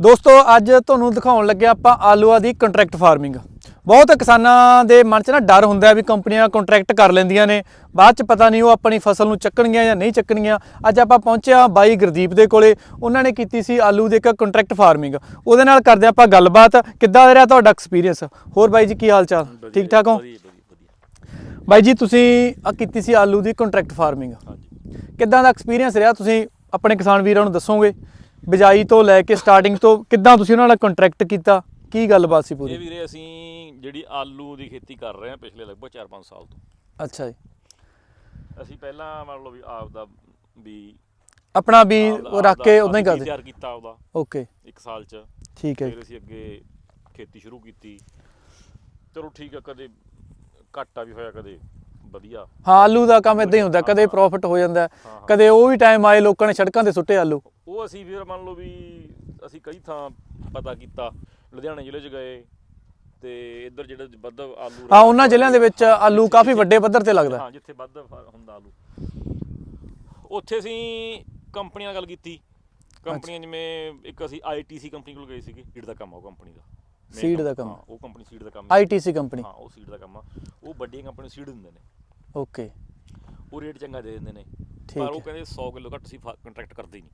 ਦੋਸਤੋ ਅੱਜ ਤੁਹਾਨੂੰ ਦਿਖਾਉਣ ਲੱਗੇ ਆਪਾਂ ਆਲੂਆਂ ਦੀ ਕੰਟਰੈਕਟ ਫਾਰਮਿੰਗ ਬਹੁਤ ਕਿਸਾਨਾਂ ਦੇ ਮਨ 'ਚ ਨਾ ਡਰ ਹੁੰਦਾ ਵੀ ਕੰਪਨੀਆਂ ਕੰਟਰੈਕਟ ਕਰ ਲੈਂਦੀਆਂ ਨੇ। ਬਾਅਦ 'ਚ ਪਤਾ ਨਹੀਂ ਉਹ ਆਪਣੀ ਫਸਲ ਨੂੰ ਚੱਕਣਗੀਆਂ ਜਾਂ ਨਹੀਂ ਚੱਕਣਗੀਆਂ। ਅੱਜ ਆਪਾਂ ਪਹੁੰਚਿਆ ਬਾਈ ਗੁਰਦੀਪ ਦੇ ਕੋਲੇ। ਉਹਨਾਂ ਨੇ ਕੀਤੀ ਸੀ ਆਲੂ ਦੇ ਇੱਕ ਕੰਟਰੈਕਟ ਫਾਰਮਿੰਗ ਉਹਦੇ ਨਾਲ ਕਰਦੇ ਆਪਾਂ ਗੱਲਬਾਤ। ਕਿੱਦਾਂ ਰਿਹਾ ਤੁਹਾਡਾ ਐਕਸਪੀਰੀਅੰਸ ਹੋਰ ਬਾਈ ਜੀ ਕੀ ਹਾਲ ਚਾਲ? ਠੀਕ ਠਾਕ ਹੋ? ਬਾਈ ਜੀ ਤੁਸੀਂ ਆ ਕੀਤੀ ਸੀ ਆਲੂ ਦੀ ਕੰਟਰੈਕਟ ਫਾਰਮਿੰਗ ਕਿੱਦਾਂ ਦਾ ਐਕਸਪੀਰੀਅੰਸ ਰਿਹਾ? ਤੁਸੀਂ ਆਪਣੇ ਕਿਸਾਨ ਵੀਰਾਂ ਨੂੰ ਦੱਸੋਗੇ? ਬਿਜਾਈ ਤੋਂ ਲੈ ਕੇ ਸਟਾਰਟਿੰਗ ਤੋਂ ਕਿੱਦਾਂ ਤੁਸੀਂ ਉਹਨਾਂ ਨਾਲ ਕੰਟਰੈਕਟ ਕੀਤਾ? ਕੀ ਗੱਲਬਾਤ ਸੀ ਇਹ ਪੂਰੀ ਵੀਰੇ ਅਸੀਂ ਜਿਹੜੀ ਆਲੂ ਦੀ ਖੇਤੀ ਕਰ ਰਹੇ ਹਾਂ ਪਿਛਲੇ ਲਗਭਗ 4-5 ਸਾਲ ਤੋਂ। ਅੱਛਾ ਜੀ। ਅਸੀਂ ਪਹਿਲਾਂ ਮੰਨ ਲਓ ਵੀ ਆਪ ਦਾ ਵੀ ਆਪਣਾ ਵੀ ਆਪਦਾ- ਉਹ ਰੱਖ ਆਪਦਾ ਕੇ ਉਦਾਂ ਹੀ ਅਸੀਂ ਕਰਦੇ। ਤਿਆਰ ਕੀਤਾ ਉਹਦਾ ਓਕੇ ਇੱਕ ਸਾਲ ਚ। ਠੀਕ ਹੈ। ਫਿਰ ਅਸੀਂ ਅੱਗੇ ਖੇਤੀ ਸ਼ੁਰੂ ਕੀਤੀ। ਚਲੋ ਠੀਕ ਹੈ ਕਦੇ ਘਾਟਾ ਵੀ ਹੋਇਆ ਕਦੇ ਵਧੀਆ। ਹਾਂ ਆਲੂ ਦਾ ਕੰਮ ਇਦਾਂ ਹੀ ਹੁੰਦਾ ਕਦੇ ਪ੍ਰੋਫਿਟ ਹੋ ਜਾਂਦਾ। ਹੈ, ਹਾਂ, ਹਾਂ। ਕਦੇ ਉਹ ਵੀ ਟਾਈਮ ਆਏ ਲੋਕਾਂ ਨੇ ਸੜਕਾਂ ਤੇ ਸੁੱਟੇ ਆਲੂ। ਉਹ ਅਸੀਂ ਫਿਰ ਮੰਨ ਲਓ ਵੀ ਅਸੀਂ ਕਈ ਥਾਂ ਪਤਾ ਕੀਤਾ ਲੁਧਿਆਣੇ ਜ਼ਿਲ੍ਹੇ 'ਚ ਗਏ ਤੇ ਇੱਧਰ ਜਿਹੜੇ ਵੱਧ ਆਲੂ ਹਾਂ ਉਹਨਾਂ ਜ਼ਿਲ੍ਹਿਆਂ ਦੇ ਵਿੱਚ ਆਲੂ ਕਾਫੀ ਵੱਡੇ ਪੱਧਰ ਤੇ ਲੱਗਦਾ। ਹਾਂ ਜਿੱਥੇ ਵੱਧ ਹੁੰਦਾ ਆਲੂ। ਉੱਥੇ ਅਸੀਂ ਕੰਪਨੀਆਂ ਨਾਲ ਗੱਲ ਕੀਤੀ। ਕੰਪਨੀਆਂ ਜਿਵੇਂ ਇੱਕ ਅਸੀਂ ਆਈਟੀਸੀ ਕੰਪਨੀ ਕੋਲ ਗਏ ਸੀਗੇ ਸੀਡ ਦਾ ਕੰਮ ਆ ਉਹ ਕੰਪਨੀ ਦਾ। Seed ਦਾ ਕੰਮ- ਉਹ ਕੰਪਨੀ ਸੀਡ ਦਾ ਕੰਮ ਆਈਟੀਸੀ ਕੰਪਨੀ। ਹਾਂ ਉਹ ਸੀਡ ਦਾ ਕੰਮ ਆ। ਉਹ ਵੱਡੀਆਂ ਕੰਪਨੀ ਸੀਡ ਦਿੰਦੇ ਨੇ। ਓਕੇ। ਉਹ ਰੇਟ ਚੰਗਾ ਦੇ ਦਿੰਦੇ ਨੇ। ਪਰ ਉਹ। ਕਹਿੰਦੇ 100 ਕਿਲੋ ਘੱਟ ਅਸੀਂ ਕੰਟਰੈਕਟ ਕਰਦੇ ਨਹੀਂ।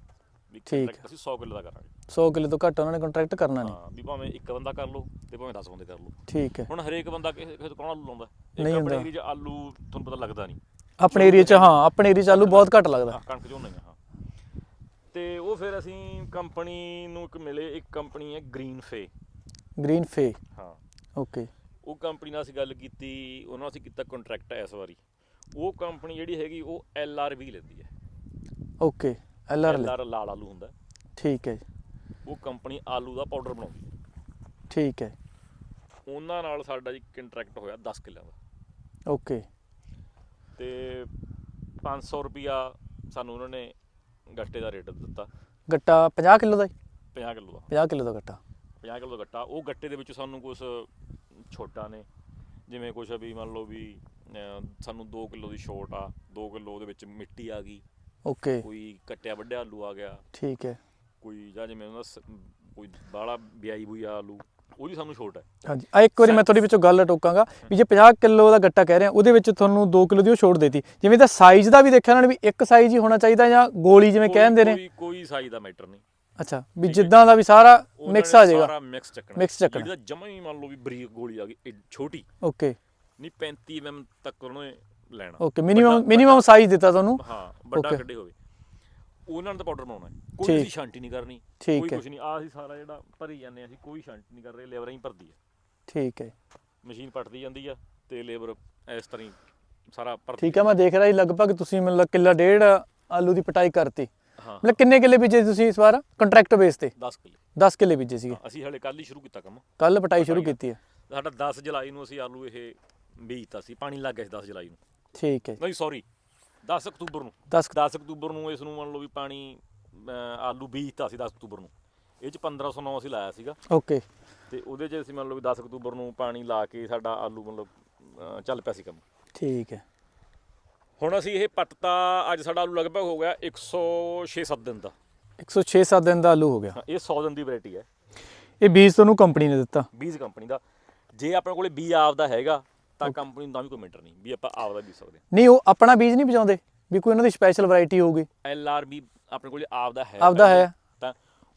ਵੀ ਠੀਕ contract ਅਸੀਂ 100 ਕਿਲੋ ਦਾ ਕਰਾਂਗੇ। 100 ਕਿਲੋ ਤੋਂ ਘੱਟ ਉਹਨਾਂ ਨੇ ਕੰਟਰੈਕਟ ਕਰਨਾ ਨਹੀਂ। ਹਾਂ ਵੀ ਭਾਵੇਂ ਇੱਕ ਬੰਦਾ ਕਰ ਲਓ ਤੇ ਭਾਵੇਂ 10 ਬੰਦੇ ਕਰ ਲਓ। ਠੀਕ ਹੈ। ਹੁਣ ਹਰੇਕ ਬੰਦਾ ਕਿਸੇ ਕਿਸੇ ਤੋਂ ਕੌਣ ਆਲੂ ਲਾਉਂਦਾ? ਨਹੀਂ ਇੱਕ ਹੁੰਦਾ। ਆਪਣੇ ਏਰੀਆ 'ਚ ਆਲੂ ਤੁਹਾਨੂੰ ਪਤਾ ਲੱਗਦਾ ਨਹੀਂ। ਆਪਣੇ ਏਰੀਆ 'ਚ ਹਾਂ ਆਪਣੇ ਏਰੀਆ 'ਚ ਆਲੂ ਬਹੁਤ ਘੱਟ ਲੱਗਦਾ। ਹਾਂ, ਕਣਕ ਝੋਨਾ ਹੀ ਆ, ਹਾਂ। ਤੇ ਉਹ ਫਿਰ ਅਸੀਂ ਕੰਪਨੀ ਨੂੰ ਇੱਕ ਮਿਲੇ ਇੱਕ ਕੰਪਨੀ ਹੈ ਗ੍ਰੀਨ ਫੇ ਗ੍ਰੀਨ ਫੇ ਹਾਂ। ਓਕੇ ਉਹ ਕੰਪਨੀ ਨਾਲ ਅਸੀਂ ਗੱਲ ਕੀਤੀ ਉਹਨਾਂ ਨਾਲ ਅਸੀਂ ਕੀਤਾ ਕੰਟਰੈਕਟ ਇਸ ਵਾਰੀ। ਉਹ ਕੰਪਨੀ ਜਿਹੜੀ ਹੈਗੀ ਉਹ ਐਲ ਆਰ ਵੀ ਲੈਂਦੀ ਹੈ। Okay L R L R ਲਾਲ ਆਲੂ ਹੁੰਦਾ। ਠੀਕ ਹੈ ਜੀ। ਉਹ ਕੰਪਨੀ ਆਲੂ ਦਾ ਪਾਊਡਰ ਬਣਾਉਂਦੀ ਹੈ। ਠੀਕ ਹੈ। ਉਹਨਾਂ ਨਾਲ ਸਾਡਾ ਜੀ ਕੰਟਰੈਕਟ ਹੋਇਆ 10 ਕਿੱਲਿਆਂ ਦਾ। ਓਕੇ। ਤੇ 500 ਰੁਪਿਆ ਸਾਨੂੰ ਉਹਨਾਂ ਨੇ ਗੱਟੇ ਦਾ ਰੇਟ ਦਿੱਤਾ। ਗੱਟਾ 50 ਕਿਲੋ ਦਾ ਜੀ? 50 ਕਿਲੋ ਦਾ। 50 ਕਿਲੋ ਦਾ ਗੱਟਾ। 50 ਕਿਲੋ ਦਾ ਗੱਟਾ। ਉਹ ਗੱਟੇ ਦੇ ਵਿੱਚ ਸਾਨੂੰ ਕੁਝ ਛੋਟਾ ਨੇ। ਜਿਵੇਂ ਕੁਝ ਵੀ ਮੰਨ ਲਓ ਵੀ ਸਾਨੂੰ 2 ਕਿਲੋ ਦੀ ਛੋਟ ਆ। 2 ਕਿਲੋ ਉਹਦੇ ਵਿੱਚ ਮਿੱਟੀ ਆ ਗਈ। ਓਕੇ ਕੋਈ ਕੱਟਿਆ ਵੱਡਿਆ ਆਲੂ ਆ ਗਿਆ। ਠੀਕ ਹੈ। ਕੋਈ ਜਾਂ ਜਿਵੇਂ ਉਹਨਾਂ ਸ- ਕੋਈ ਬਾਲਾ ਵਿਆਈ ਆ ਆਲੂ ਉਹਦੀ ਸਾਨੂੰ ਛੋਟ ਹੈ। ਹਾਂਜੀ। ਆ ਇੱਕ ਵਾਰੀ ਮੈਂ ਤੁਹਾਡੇ ਵਿੱਚੋਂ ਗੱਲ ਟੋਕਾਂਗਾ ਵੀ ਜੇ 50 ਕਿਲੋ ਦਾ ਗੱਟਾ ਕਹਿ ਰਹੇ ਆ ਉਹਦੇ ਵਿੱਚ ਤੁਹਾਨੂੰ 2 ਕਿਲੋ ਦੀ ਉਹ ਛੋਟ ਦੇਤੀ। ਜਿਵੇਂ ਤਾਂ ਸਾਈਜ਼ ਦਾ ਵੀ ਦੇਖਿਆ ਉਹਨਾਂ ਨੇ ਵੀ ਇੱਕ ਸਾਈਜ਼ ਹੀ ਹੋਣਾ ਚਾਹੀਦਾ ਜਾਂ ਗੋਲੀ ਜਿਵੇਂ ਕੋਈ- ਕਹਿੰਦੇ ਨੇ। ਕੋਈ ਕੋਈ ਸਾਈਜ਼ ਦਾ ਮੈਟਰ ਨਹੀਂ। ਅੱਛਾ ਵੀ। ਜਿੱਦਾਂ ਦਾ ਵੀ ਸਾਰਾ ਉਹਨਾਂ ਮਿਕਸ ਨੇ ਆ ਜਾਏਗਾ। ਸਾਰਾ ਮਿਕਸ ਚੱਕਣਾ। Mix ਚੱਕਣਾ। ਜਿਹਦਾ ਜਮਾ ਹੀ ਮੰਨ ਲਓ ਵੀ ਬਰੀਕ ਗੋਲੀ ਆ ਗਈ ਇਹ ਛੋਟੀ। ਓਕੇ ਨਹੀਂ 35 mm ਤੱਕ ਉਹਨੇ ਲੈਣਾ। ਓਕੇ ਮਿਨੀਮਮ ਮਿਨੀਮਮ ਸਾਈਜ਼ ਦਿੱਤਾ ਤੁਹਾਨੂੰ? ਹਾਂ ਵੱਡਾ. ਕੱਢੇ ਹੋਵੇ ਉਹਨਾਂ ਨੇ ਤਾਂ ਪਾਊਡਰ ਬਣਾਉਣਾ ਕੋਈ। ਅਸੀਂ ਸ਼ਾਂਤੀ ਨਹੀਂ ਕਰਨੀ। ਕੋਈ। ਕੁਝ ਨਹੀਂ। ਆ ਅਸੀਂ ਸਾਰਾ ਜਿਹੜਾ ਭਰੀ ਜਾਂਦੇ ਅਸੀਂ ਕੋਈ ਸ਼ਾਂਤੀ ਨਹੀਂ ਕਰ ਰਹੇ। ਲੇਬਰ ਹੀ ਭਰਦੀ ਹੈ। ਠੀਕ ਹੈ। ਮਸ਼ੀਨ ਪੱਟਦੀ ਜਾਂਦੀ ਆ ਤੇ ਲੇਬਰ ਇਸ ਤਰ੍ਹਾਂ ਹੀ ਸਾਰਾ ਭਰਦੀ ਠੀਕ ਹੈ। ਮੈਂ ਦੇਖ ਰਿਹਾ ਸੀ ਲਗਭਗ ਤੁਸੀਂ ਮਤਲਬ ਕਿੱਲਾ ਡੇਢ ਆਲੂ ਦੀ ਪਟਾਈ ਕਰਤੀ। ਹਾਂ। ਮਤਲਬ ਕਿੰਨੇ ਕਿੱਲੇ ਬੀਜੇ ਤੁਸੀਂ ਇਸ ਵਾਰ? ਕੰਟਰੈਕਟ ਬੇਸ ਤੇ? 10 ਕਿੱਲੇ। 10 ਕਿੱਲੇ ਬੀਜੇ ਸੀਗੇ। ਅਸੀਂ ਹਲੇ ਕੱਲ ਹੀ ਸ਼ੁਰੂ ਕੀਤਾ ਕੰਮ। ਕੱਲ ਪਟਾਈ ਸ਼ੁਰੂ। ਕੀਤੀ ਹੈ। ਸਾਡਾ 10 ਜੁਲਾਈ ਨੂੰ ਅਸੀਂ ਆਲੂ ਇਹ ਬੀਜਤਾ ਸੀ। ਪਾਣੀ ਲੱਗ ਗਿਆ ਸੀ 10 ਜੁਲਾਈ ਨੂੰ। ਠੀਕ ਹੈ ਨਹੀਂ ਸੌਰੀ 10 ਅਕਤੂਬਰ ਨੂੰ। 10 10 ਅਕਤੂਬਰ ਨੂੰ ਇਸ ਨੂੰ ਮੰਨ ਲਓ ਵੀ ਪਾਣੀ ਅਹ, ਆਲੂ ਬੀਜਤਾ ਸੀ 10 ਅਕਤੂਬਰ ਨੂੰ। ਇਹ ਚ 1509 ਅਸੀਂ ਲਾਇਆ ਸੀਗਾ। ਓਕੇ। ਤੇ ਉਹਦੇ 'ਚ ਅਸੀਂ ਮੰਨ ਲਓ ਵੀ 10 ਅਕਤੂਬਰ ਨੂੰ ਪਾਣੀ ਲਾ ਕੇ ਸਾਡਾ ਆਲੂ ਮਤਲਬ ਅਹ, ਚੱਲ ਪਿਆ ਸੀ ਕੰਮ। ਠੀਕ ਹੈ। ਹੁਣ ਅਸੀਂ ਇਹ ਪੱਟਤਾ ਅੱਜ ਸਾਡਾ ਆਲੂ ਲਗਭਗ ਹੋ ਗਿਆ 106-7 ਦਿਨ ਦਾ। 106-7 ਦਿਨ ਦਾ ਆਲੂ ਹੋ ਗਿਆ। ਹਾਂ, ਇਹ 100 ਦਿਨ ਦੀ ਵੈਰਾਈਟੀ ਹੈ। ਇਹ ਬੀਜ ਤੁਹਾਨੂੰ ਕੰਪਨੀ ਨੇ ਦਿੱਤਾ। ਬੀਜ ਕੰਪਨੀ ਦਾ। ਜੇ ਆਪਣੇ ਕੋਲੇ ਬੀ ਆਪਦਾ ਹੈਗਾ ਤਾਂ ਕੰਪਨੀ ਨੂੰ ਤਾਂ ਵੀ ਕੋਈ ਮੈਟਰ ਨਹੀਂ ਵੀ ਆਪਾਂ ਆਪਦਾ ਬੀਜ ਸਕਦੇ ਨਹੀਂ ਉਹ ਆਪਣਾ ਬੀਜ ਨਹੀਂ ਬਜਾਉਂਦੇ ਵੀ ਕੋਈ ਉਹਨਾਂ ਦੀ ਸਪੈਸ਼ਲ ਵੈਰਾਈਟੀ ਹੋਊਗੀ। ਐਲ ਆਰ ਬੀ ਆਪਣੇ ਕੋਲੇ ਆਪਦਾ ਹੈ ਆਪਦਾ ਹੈ। ਤਾਂ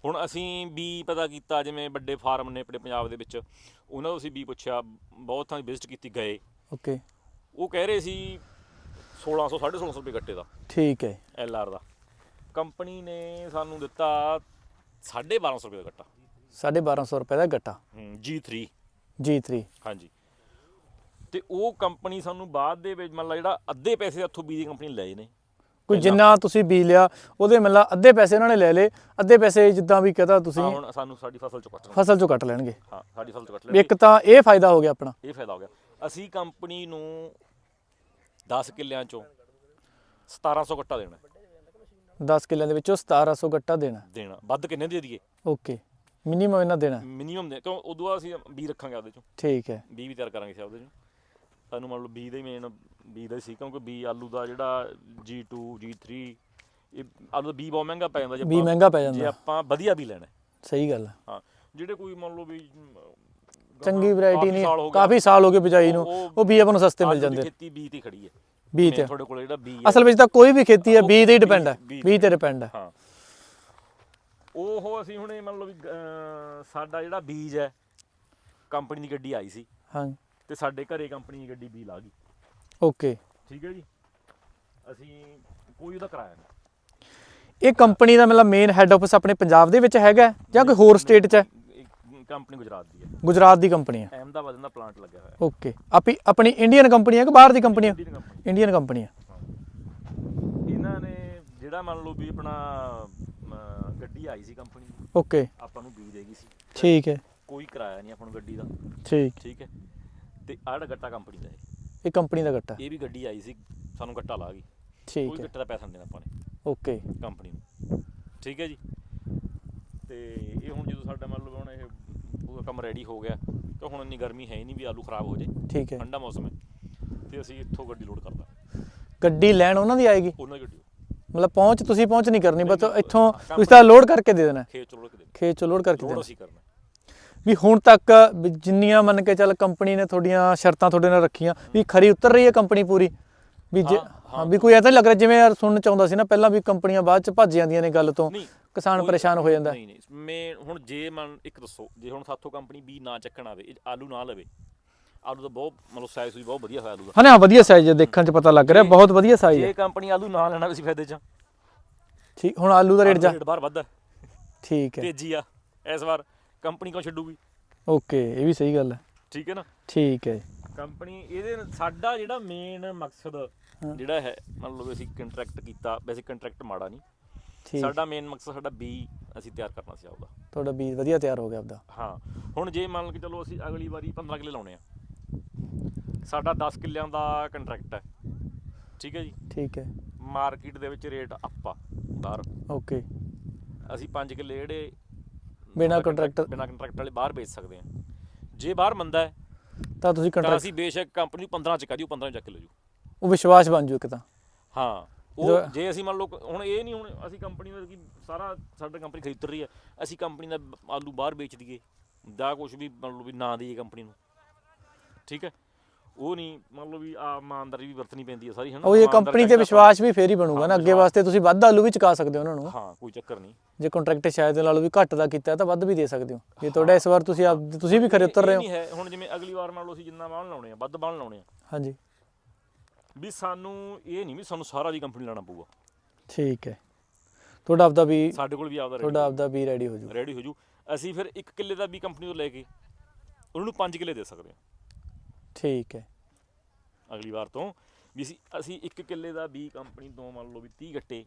ਹੁਣ ਅਸੀਂ ਬੀ ਪਤਾ ਕੀਤਾ ਜਿਵੇਂ ਵੱਡੇ ਫਾਰਮ ਨੇ ਆਪਣੇ ਪੰਜਾਬ ਦੇ ਵਿੱਚ ਉਹਨਾਂ ਤੋਂ ਅਸੀਂ ਬੀ ਪੁੱਛਿਆ ਬਹੁਤ ਥਾਂ ਵਿਜ਼ਿਟ ਕੀਤੀ ਗਏ। ਓਕੇ ਉਹ ਕਹਿ ਰਹੇ ਸੀ 1600 1650 ਰੁਪਏ ਗੱਟੇ ਦਾ। ਠੀਕ ਹੈ। ਐਲ ਆਰ ਦਾ। ਕੰਪਨੀ ਨੇ ਸਾਨੂੰ ਦਿੱਤਾ 1250 ਰੁਪਏ ਦਾ ਗੱਟਾ। 1250 ਰੁਪਏ ਦਾ ਗੱਟਾ। G3 G3 ਹਾਂਜੀ। ਤੇ ਉਹ ਕੰਪਨੀ ਸਾਨੂੰ ਬਾਅਦ ਦੇ ਵਿੱਚ ਮਤਲਬ ਜਿਹੜਾ ਅੱਧੇ ਪੈਸੇ ਉੱਥੋਂ ਬੀ ਦੀ ਕੰਪਨੀ ਲਏ ਨੇ। ਕੋਈ ਜਿੰਨਾ ਤੁਸੀਂ ਬੀਜ ਲਿਆ ਉਹਦੇ ਮਤਲਬ ਅੱਧੇ ਪੈਸੇ ਉਹਨਾਂ ਨੇ ਲੈ ਲਏ ਅੱਧੇ ਪੈਸੇ ਜਿੱਦਾਂ ਵੀ ਕਹਤਾ ਤੁਸੀਂ ਹਾਂ ਹੁਣ ਸਾਨੂੰ ਸਾਡੀ ਫਸਲ ਚੋਂ ਕੱਟਣਾ ਫਸਲ ਚੋਂ ਕੱਟ ਲੈਣਗੇ। ਹਾਂ ਸਾਡੀ ਫਸਲ ਚੋਂ ਕੱਟ ਲੈਣਗੇ ਇੱਕ ਤਾਂ ਇਹ ਫਾਇਦਾ ਹੋ ਗਿਆ ਆਪਣਾ। ਇਹ ਫਾਇਦਾ ਹੋ ਗਿਆ। ਅਸੀਂ ਕੰਪਨੀ ਨੂੰ 10 ਕਿੱਲਿਆਂ ਚੋਂ 1700 ਗੱਟਾ ਦੇਣਾ। 10 ਕਿੱਲਿਆਂ ਦੇ ਵਿੱਚੋਂ 1700 ਗੱਟਾ ਦੇਣਾ। ਦੇਣਾ। ਵੱਧ ਕਿੰਨੇ ਦੇ ਦਈਏ? ਓਕੇ। ਮਿਨੀਮਮ ਇਹਨਾਂ ਦੇਣਾ। ਮਿਨੀਮਮ ਦੇ। ਕਿਉਂ? ਉਦੋਂ ਅਸੀਂ ਬੀ ਰੱਖਾਂਗੇ ਆਪਦੇ ਚੋਂ। ਠੀਕ ਹੈ। ਬੀ ਵੀ ਤਿਆਰ ਕਰਾਂਗੇ ਆਪਦੇ ਚੋਂ। ਸਾਨੂੰ ਮੰਨ ਲਓ ਬੀ ਦਾ ਹੀ ਮੇਨ ਬੀ ਦਾ ਹੀ ਸੀ ਕਿਉਂਕਿ ਬੀ ਆਲੂ ਦਾ ਜਿਹੜਾ G2 G3 ਇਹ ਆਲੂ ਦਾ ਬੀ ਬਹੁਤ ਮਹਿੰਗਾ ਪੈ ਜਾਂਦਾ ਜੇ ਆਪਾਂ- ਮਹਿੰਗਾ ਪੈ ਜੇ ਜਾਂਦਾ ਆਪਾਂ ਵਧੀਆ ਵੀ ਲੈਣਾ। ਹੈ। ਸਹੀ ਗੱਲ ਹੈ ਹਾਂ ਜਿਹੜੇ ਕੋਈ ਮੰਨ ਲਓ ਵੀ ਅਮ, ਚੰਗੀ ਗਾਹਾਂ ਵੈਰਾਈਟੀ ਕਾਫੀ ਨਹੀਂ ਸਾਲ ਹੋ ਗਏ, ਕਾਫੀ ਸਾਲ ਹੋ ਗਏ ਬਿਜਾਈ ਨੂੰ ਉਹ- ਉਹ ਆਪਾਂ ਨੂੰ ਸਸਤੇ ਮਿਲ ਆਲੂ ਦੀ ਜਾਂਦੇ। ਖੇਤੀ ਬੀਜ ਤੇ ਖੜੀ ਹੈ। ਮੈਂ ਤੇ। ਤੁਹਾਡੇ ਕੋਲ ਜਿਹੜਾ ਬੀਜ ਅਸਲ ਵਿੱਚ ਤਾਂ ਕੋਈ ਵੀ ਖੇਤੀ ਹੈ ਬੀਜ ਤੇ ਹੀ ਡਿਪੈਂਡ ਹੈ ਬੀਜ ਤੇ ਡਿਪੈਂਡ ਹੈ। ਹਾਂ। ਉਹ ਅਸੀਂ ਹੁਣੇ ਮੰਨ ਲਓ ਵੀ ਸਾਡਾ ਜਿਹੜਾ ਬੀਜ ਹੈ ਕੰਪਨੀ ਦੀ ਗੱਡੀ ਆਈ ਸੀ। ਹਾਂ। ਤੇ ਸਾਡੇ ਘਰੇ ਕੰਪਨੀ ਦੀ ਗੱਡੀ ਬੀਜ ਲਾ ਗਈ। ਓਕੇ ਠੀਕ ਹੈ ਜੀ? ਅਸੀਂ ਕੋਈ ਉਹਦਾ ਕਿਰਾਇਆ ਨਹੀਂ। ਇਹ ਕੰਪਨੀ ਦਾ ਮਤਲਬ ਮੇਨ ਹੈੱਡ ਆਫਿਸ ਆਪਣੇ ਪੰਜਾਬ ਦੇ ਵਿੱਚ ਹੈਗਾ ਹੈ ਜਾਂ ਕੋਈ ਹੋਰ ਸਟੇਟ 'ਚ ਹੈ? ਕੰਪਨੀ ਗੁਜਰਾਤ ਦੀ ਹੈ। ਗੁਜਰਾਤ ਦੀ ਕੰਪਨੀ ਹੈ। ਅਹਿਮਦਾਬਾਦ ਦਾ ਪਲਾਂਟ ਲੱਗਿਆ ਹੋਇਆ ਓਕੇ ਆਪੀ ਆਪਣੀ ਇੰਡੀਅਨ ਕੰਪਨੀ ਹੈ ਕਿ ਬਾਹਰ ਦੀ ਕੰਪਨੀ ਹੈ? ਇੰਡੀਅਨ ਕੰਪਨੀ ਇੰਡੀਅਨ ਕੰਪਨੀ ਹੈ। ਇਹਨਾਂ ਨੇ ਜਿਹੜਾ ਮੰਨ ਲਓ ਵੀ ਆਪਣਾ ਅਮ, ਗੱਡੀ ਆਈ ਸੀ ਕੰਪਨੀ ਦੀ। ਓਕੇ ਆਪਾਂ ਨੂੰ ਬੀਜ ਦੇਗੀ ਸੀ। ਠੀਕ ਹੈ। ਕੋਈ ਕਿਰਾਇਆ ਨਹੀਂ ਆਪਾਂ ਨੂੰ ਗੱਡੀ ਦਾ। ਠੀਕ। ਠੀਕ ਹੈ। ਤੇ ਜਿਹੜਾ ਗੱਟਾ ਕੰਪਨੀ ਦਾ ਇਹ। ਕੰਪਨੀ ਦਾ ਗੱਟਾ। ਇਹ ਵੀ ਗੱਡੀ ਆਈ ਸੀ ਸਾਨੂੰ ਗੱਟਾ ਲਾ ਗਈ। ਠੀਕ ਕੋਈ ਹੈ। ਗੱਟੇ ਦਾ ਪੈਸਾ ਨਹੀਂ ਦੇਣਾ ਆਪਾਂ ਨੇ। ਓਕੇ। ਕੰਪਨੀ ਨੂੰ। ਠੀਕ ਹੈ ਜੀ। ਤੇ ਇਹ ਹੁਣ ਜਦੋਂ ਸਾਡਾ ਮੰਨ ਲਓ ਹੁਣ ਇਹ ਪੂਰਾ ਕੰਮ ਰੈਡੀ ਹੋ ਗਿਆ ਤਾਂ ਹੁਣ ਇੰਨੀ ਗਰਮੀ ਹੈ ਹੀ ਨਹੀਂ ਵੀ ਆਲੂ ਖਰਾਬ ਹੋ ਜੇ। ਠੀਕ ਹੈ। ਠੰਡਾ ਮੌਸਮ ਹੈ। ਤੇ ਅਸੀਂ ਇੱਥੋਂ ਗੱਡੀ ਲੋਡ ਕਰਦਾ ਗੱਡੀ ਲੈਣ ਉਹਨਾਂ ਦੀ ਆਏਗੀ? ਉਹਨਾਂ ਦੀ ਗੱਡੀ ਮਤਲਬ ਪਹੁੰਚ ਤੁਸੀਂ ਪਹੁੰਚ ਨਹੀਂ ਕਰਨੀ ਬਸ ਇੱਥੋਂ ਤੁਸੀਂ ਤਾਂ ਲੋਡ ਕਰਕੇ ਦੇ ਦੇਣਾ। ਖੇਤ ਚੋਂ ਲੋਡ ਕੇ ਦੇ ਖੇਤ ਚ ਲੋਡ ਕਰਕੇ ਲੋਡ ਦੇਣਾ। ਅਸੀਂ ਕਰਨਾ। ਵੀ ਹੁਣ ਤੱਕ ਵੀ ਜਿੰਨੀਆਂ ਮੰਨ ਕੇ ਚੱਲ ਕੰਪਨੀ ਨੇ ਤੁਹਾਡੀਆਂ ਸ਼ਰਤਾਂ ਤੁਹਾਡੇ ਨਾਲ ਰੱਖੀਆਂ ਵੀ ਖਰੀ ਉਤਰ ਰਹੀ ਹੈ ਕੰਪਨੀ ਪੂਰੀ? ਵੀ ਹਾਂ, ਵੀ ਕੋਈ ਐਸਾ ਲੱਗ ਰਿਹਾ ਜਿਵੇਂ ਯਾਰ ਸੁਣਨ ਚਾਹੁੰਦਾ ਸੀ ਨਾ ਪਹਿਲਾਂ ਵੀ ਕੰਪਨੀਆਂ ਬਾਅਦ ਚ ਭੱਜ ਜਾਂਦੀਆਂ ਨੇ ਗੱਲ ਤੋਂ। ਕਿਸਾਨ ਪਰੇਸ਼ਾਨ ਹੋ ਜਾਂਦਾ। ਨਹੀਂ ਨਹੀਂ ਮੈਂ ਹੁਣ ਜੇ ਮੰਨ ਇੱਕ ਦੱਸੋ ਜੇ ਹੁਣ ਸਾਥੋਂ ਕੰਪਨੀ ਬੀ ਨਾ ਚੱਕਣ ਆਵੇ ਆਲੂ ਨਾ ਲਵੇ ਆਲੂ ਦਾ ਬਹੁਤ ਮਤਲਬ ਸਾਈਜ਼ ਵੀ ਬਹੁਤ ਵਧੀਆ ਹੋਇਆ ਆਲੂ ਦਾ। ਹਾਂ ਨਾ ਵਧੀਆ ਸਾਈਜ਼ ਦੇਖਣ ਚ ਪਤਾ ਲੱਗ ਰਿਹਾ ਬਹੁਤ ਵਧੀਆ ਸਾਈਜ਼ ਹੈ। ਜੇ ਕੰਪਨੀ ਆਲੂ ਨਾ ਲੈਣਾ ਅਸੀਂ ਫਾਇਦੇ ਚ। ਠੀਕ ਹੁਣ ਆਲੂ ਦਾ ਰੇਟ ਜਾ ਰੇਟ ਬਾਹਰ ਵੱਧਦਾ। ਠੀਕ ਹੈ। ਤੇਜ਼ੀ ਆ ਇਸ ਵਾਰ। ਕੰਪਨੀ ਕੋ ਛੱਡੂਗੀ। ਓਕੇ ਇਹ ਵੀ ਸਹੀ ਗੱਲ ਹੈ। ਠੀਕ ਹੈ ਨਾ? ਠੀਕ ਹੈ ਕੰਪਨੀ ਇਹਦੇ ਸਾਡਾ ਜਿਹੜਾ ਮੇਨ ਮਕਸਦ। ਜਿਹੜਾ ਹੈ ਮੰਨ ਲਓ ਅਸੀਂ ਕੰਟਰੈਕਟ ਕੀਤਾ ਵੈਸੇ ਕੰਟਰੈਕਟ ਮਾੜਾ ਨਹੀਂ। ਠੀਕ। ਸਾਡਾ ਮੇਨ ਮਕਸਦ ਸਾਡਾ ਬੀ ਅਸੀਂ ਤਿਆਰ ਕਰਨਾ ਸੀ ਆਪਦਾ। ਤੁਹਾਡਾ ਬੀਜ ਵਧੀਆ ਤਿਆਰ ਹੋ ਗਿਆ ਆਪਦਾ। ਹਾਂ ਹੁਣ ਜੇ ਮੰਨ ਕੇ ਚਲੋ ਅਸੀਂ ਅਗਲੀ ਵਾਰੀ 15 ਕਿੱਲੇ ਲਾਉਣੇ ਆ। ਸਾਡਾ 10 ਕਿੱਲਿਆਂ ਦਾ ਕੰਟਰੈਕਟ ਹੈ। ਠੀਕ ਹੈ ਜੀ? ਠੀਕ ਹੈ। ਮਾਰਕੀਟ ਦੇ ਵਿੱਚ ਰੇਟ ਅਪ ਆ ਬਾਹਰ। ਓਕੇ। ਅਸੀਂ 5 ਕਿੱਲੇ ਜਿਹੜੇ ਬਿਨਾਂ contract- ਬਿਨਾਂ ਕੰਟਰੈਕਟ ਵਾਲੇ ਬਾਹਰ ਵੇਚ ਸਕਦੇ ਆ। ਜੇ ਬਾਹਰ ਮੰਦਾ ਹੈ ਤਾਂ ਤੁਸੀਂ ਤਾਂ ਕੰਟਰੈਕਟ ਅਸੀਂ ਬੇਸ਼ੱਕ ਕੰਪਨੀ ਨੂੰ 15 ਚ ਕਹ ਦਿਓ 15 ਚੱਕ ਲੈ ਜੂ ਉਹ ਵਿਸ਼ਵਾਸ ਬਣ ਜੂ ਇੱਕ ਤਾਂ। ਹਾਂ ਉਹ ਜਦੋਂ- ਜੇ ਅਸੀਂ ਮੰਨ ਲਓ ਕ- ਹੁਣ ਇਹ ਨਹੀਂ ਹੁਣ ਅਸੀਂ ਕੰਪਨੀ ਦਾ ਕੀ ਸਾਰਾ ਸਾਡਾ ਕੰਪਨੀ ਖਰੀਦ ਰਹੀ ਹੈ ਅਸੀਂ ਕੰਪਨੀ ਦਾ ਆਲੂ ਬਾਹਰ ਵੇਚ ਦਈਏ ਦਾ ਕੁਝ ਵੀ ਮੰਨ ਲਓ ਵੀ ਨਾ ਦਈਏ ਕੰਪਨੀ ਨੂੰ। ਠੀਕ ਹੈ? ਉਹ ਨਹੀਂ ਮੰਨ ਲਓ ਵੀ ਆ ਇਮਾਨਦਾਰੀ ਵੀ ਵਰਤਣੀ ਪੈਂਦੀ ਹੈ ਸਾਰੀ ਹਨਾ? ਉਹ ਇਹ ਕੰਪਨੀ ਤੇ ਵਿਸ਼ਵਾਸ ਵੀ ਫੇਰ ਹੀ ਬਣੂਗਾ ਨਾ ਅੱਗੇ। ਵਾਸਤੇ ਤੁਸੀਂ ਵੱਧ ਆਲੂ ਵੀ ਚੁਕਾ ਸਕਦੇ ਹੋ ਉਹਨਾਂ ਨੂੰ। ਹਾਂ ਕੋਈ ਚੱਕਰ ਨਹੀਂ। ਜੇ ਕੰਟਰੈਕਟ ਸ਼ਾਇਦ ਲਾ ਲਓ ਵੀ ਘੱਟ ਦਾ ਕੀਤਾ ਤਾਂ ਵੱਧ ਵੀ ਦੇ ਸਕਦੇ ਹੋ। ਜੇ ਤੁਹਾਡਾ ਇਸ ਵਾਰ ਤੁਸੀਂ ਆਪ ਤੁਸੀਂ ਵੀ ਖਰੇ ਉਤਰ ਰਹੇ ਹੋ। ਨਹੀਂ ਹੈ ਹੁਣ ਜਿਵੇਂ ਅਗਲੀ ਵਾਰ ਮੰਨ ਲਓ ਅਸੀਂ ਜਿੰਨਾ ਬਾਣ ਲਾਉਣੇ ਆ ਵੱਧ ਬਾਣ ਲਾਉਣੇ ਆ। ਹਾਂਜੀ। ਵੀ ਸਾਨੂੰ ਇਹ ਨਹੀਂ ਵੀ ਸਾਨੂੰ ਸਾਰਾ ਵੀ ਕੰਪਨੀ ਲਾਣਾ ਪਊਗਾ। ਠੀਕ ਹੈ। ਤੁਹਾਡਾ ਆਪਦਾ ਵੀ ਸਾਡੇ ਕੋਲ ਵੀ ਆਪਦਾ ਤੁਹਾਡਾ ਆਪਦਾ ਵੀ ਰੈਡੀ ਹੋ ਜੂ। ਰੈਡੀ ਹੋ ਜੂ। ਅਸੀਂ ਫਿਰ ਇੱਕ ਕਿੱਲੇ ਦਾ ਵੀ ਕੰਪਨੀ ਤੋਂ ਲੈ ਕੇ ਉਹਨਾਂ ਨੂੰ 5 ਕਿੱਲੇ ਦੇ ਸਕਦੇ ਹਾਂ। ਠੀਕ ਹੈ। ਅਗਲੀ ਵਾਰ ਤੋਂ ਵੀ ਅਸੀਂ ਅਸੀਂ ਇੱਕ ਕਿੱਲੇ ਦਾ ਵੀ ਕੰਪਨੀ ਤੋਂ ਮੰਨ ਲਓ ਵੀ 30 ਗੱਟੇ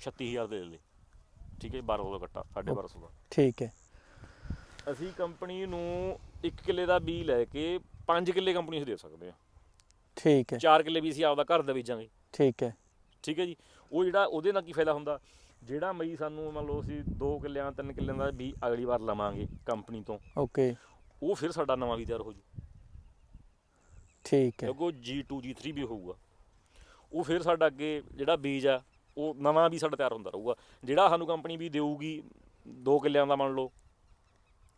36000 ਦੇ ਲੈ ਠੀਕ ਹੈ 1200 ਦਾ ਗੱਟਾ 1250 ਦਾ। ਠੀਕ ਹੈ। ਅਸੀਂ ਕੰਪਨੀ ਨੂੰ ਇੱਕ ਕਿੱਲੇ ਦਾ ਬੀ ਲੈ ਕੇ 5 ਕਿੱਲੇ ਕੰਪਨੀ ਨੂੰ ਦੇ ਸਕਦੇ ਹਾਂ। ਠੀਕ ਹੈ। 4 ਕਿੱਲੇ ਵੀ ਅਸੀਂ ਆਪਦਾ ਘਰ ਦਾ ਬੀਜਾਂਗੇ। ਠੀਕ ਹੈ। ਠੀਕ ਹੈ ਜੀ ਉਹ ਜਿਹੜਾ ਉਹਦੇ ਨਾਲ ਕੀ ਫਾਇਦਾ ਹੁੰਦਾ? ਜਿਹੜਾ ਮਈ ਸਾਨੂੰ ਮੰਨ ਲਓ ਅਸੀਂ 2 ਕਿੱਲਿਆਂ 3 ਕਿੱਲਿਆਂ ਦਾ ਵੀ ਅਗਲੀ ਵਾਰ ਲਵਾਂਗੇ ਕੰਪਨੀ ਤੋਂ ਓਕੇ। ਉਹ ਫਿਰ ਸਾਡਾ ਨਵਾਂ ਵੀ ਤਿਆਰ ਹੋ ਜੂ। ਠੀਕ ਹੈ। ਕਿਉਂਕਿ G2 G3 ਵੀ ਹੋਊਗਾ। ਉਹ ਫਿਰ ਸਾਡਾ ਅੱਗੇ ਜਿਹੜਾ ਬੀਜ ਆ ਉਹ ਨਵਾਂ ਵੀ ਸਾਡਾ ਤਿਆਰ ਹੁੰਦਾ ਰਹੂਗਾ। ਜਿਹੜਾ ਸਾਨੂੰ ਕੰਪਨੀ ਵੀ ਦੇਊਗੀ 2 ਕਿੱਲਿਆਂ ਦਾ ਮੰਨ ਲਓ